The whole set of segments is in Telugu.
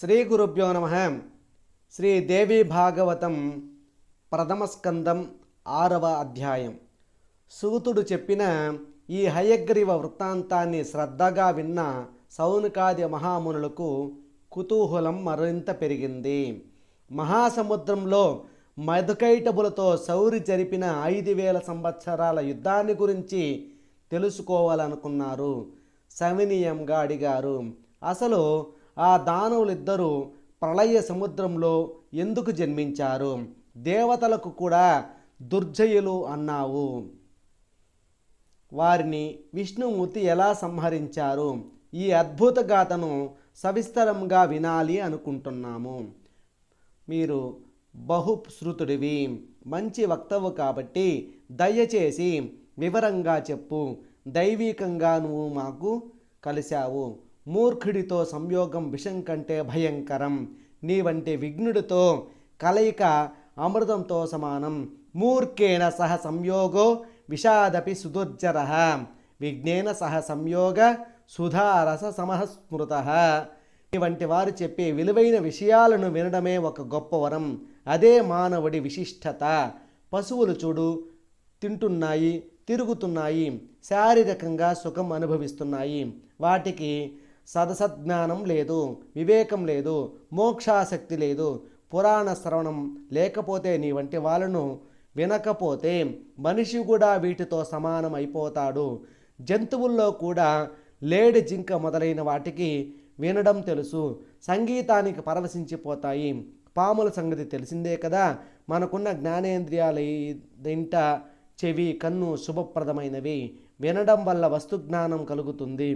శ్రీ గురుభ్యో నమ. శ్రీ దేవి భాగవతం ప్రథమ స్కందం ఆరవ అధ్యాయం. సూతుడు చెప్పిన ఈ హయగ్రీవ వృత్తాంతాన్ని శ్రద్ధగా విన్న సౌనకాది మహామునులకు కుతూహలం మరింత పెరిగింది. మహాసముద్రంలో మధుకైటబులతో సౌరి జరిపిన ఐదు వేల సంవత్సరాల యుద్ధాన్ని గురించి తెలుసుకోవాలనుకున్నారు. సవినీయంగా అడిగారు. అసలు ఆ దానవులిద్దరూ ప్రళయ సముద్రంలో ఎందుకు జన్మించారు? దేవతలకు కూడా దుర్జయులు అన్నావు. వారిని విష్ణుమూర్తి ఎలా సంహరించారు? ఈ అద్భుత గాథను సవిస్తరంగా వినాలి అనుకుంటున్నాము. మీరు బహుశ్రుతుడివి మంచి వక్తవు కాబట్టి దయచేసి వివరంగా చెప్పు. దైవికంగా నువ్వు మాకు కలిశావు. మూర్ఖుడితో సంయోగం విషం కంటే భయంకరం. నీ వంటి విఘ్నుడితో కలయిక అమృతంతో సమానం. మూర్ఖేణ సహ సంయోగో విషాదపి సుదుర్జర. విఘ్నేన సహ సంయోగ సుధారస సమహస్మృత. వంటి వారు చెప్పే విలువైన విషయాలను వినడమే ఒక గొప్ప వరం. అదే మానవుడి విశిష్టత. పశువులు చూడు తింటున్నాయి తిరుగుతున్నాయి శారీరకంగా సుఖం అనుభవిస్తున్నాయి. వాటికి సదసజ్ఞానం లేదు వివేకం లేదు మోక్షాసక్తి లేదు పురాణ శ్రవణం లేకపోతే నీ వంటి వాళ్ళను వినకపోతే మనిషి కూడా వీటితో సమానం అయిపోతాడు. జంతువుల్లో కూడా లేడి జింక మొదలైన వాటికి వినడం తెలుసు సంగీతానికి పరవశించిపోతాయి. పాముల సంగతి తెలిసిందే కదా మనకున్న జ్ఞానేంద్రియాల ఇంట చెవి కన్ను శుభప్రదమైనవి. వినడం వల్ల వస్తు జ్ఞానం కలుగుతుంది.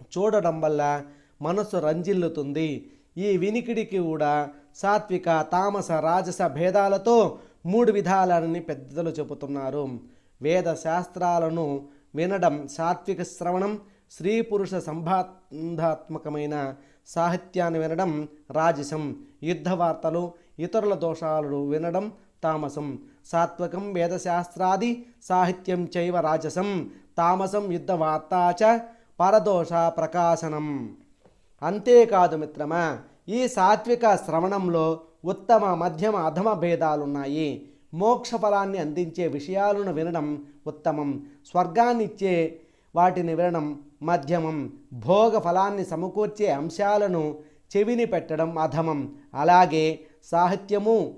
చూడడం వల్ల మనసు రంజిల్లుతుంది. ఈ వినికిడికి కూడా సాత్విక తామస రాజస భేదాలతో మూడు విధాలని పెద్దలు చెబుతున్నారు. వేద శాస్త్రాలను వినడం సాత్విక శ్రవణం స్త్రీ పురుష సంబంధాత్మకమైన సాహిత్యాన్ని వినడం రాజసం. యుద్ధ వార్తలు ఇతరుల దోషాలను వినడం తామసం. సాత్వకం వేదశాస్త్రాది సాహిత్యం చైవ రాజసం. తామసం యుద్ధ వార్తాచ పరదోష ప్రకాశనం. అంతేకాదు మిత్రమా ఈ సాత్విక శ్రవణంలో ఉత్తమ మధ్యమ అధమ భేదాలున్నాయి. మోక్ష ఫలాన్ని అందించే విషయాలను వినడం ఉత్తమం. స్వర్గాన్నిచ్చే వాటిని వినడం మధ్యమం. భోగ ఫలాన్ని సమకూర్చే అంశాలను చెవిని పెట్టడం అధమం. అలాగే సాహిత్యము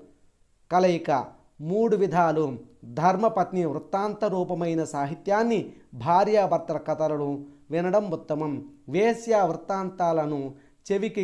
కలయిక మూడు విధాలు. ధర్మపత్ని వృత్తాంత రూపమైన సాహిత్యాన్ని భార్యాభర్తల కథలను వినడం ఉత్తమం. వేశ్య వృత్తాంతాలను చెవికి